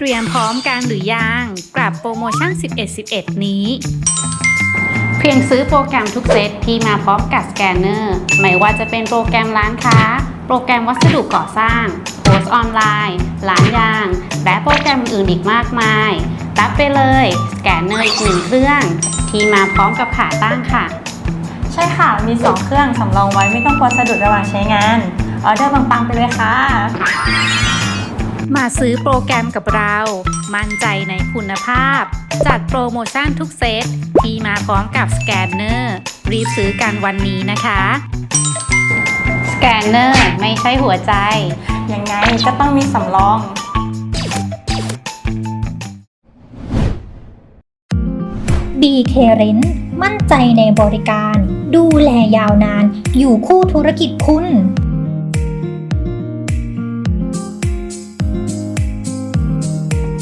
เตรียมพร้อมกันหรือยังกลับโปรโมชั่น 11 11 นี้ เพียงซื้อโปรแกรมทุกเซตที่มาพร้อมกับสแกนเนอร์ ไม่ว่าจะเป็นโปรแกรมร้านค้า โปรแกรมวัสดุก่อสร้าง โพสออนไลน์ร้านยาง และโปรแกรมอื่นอีกมากมาย รับไปเลยสแกนเนอร์อีกหนึ่งเครื่อง ที่มาพร้อมกับขาตั้งค่ะ ใช่ค่ะ มี 2 เครื่องสำรองไว้ไม่ต้องกลัวสะดุดระหว่างใช้งาน ออเดอร์ปังๆไปเลยค่ะ มาซื้อโปรแกรมกับเรา มั่นใจในคุณภาพ จัดโปรโมชั่นทุกเซต ที่มาพร้อมกับสแกนเนอร์ รีบซื้อกันวันนี้นะคะ สแกนเนอร์ไม่ใช่หัวใจ ยังไงก็ต้องมีสำรอง BK Rent มั่นใจในบริการ ดูแลยาวนาน อยู่คู่ธุรกิจคุณ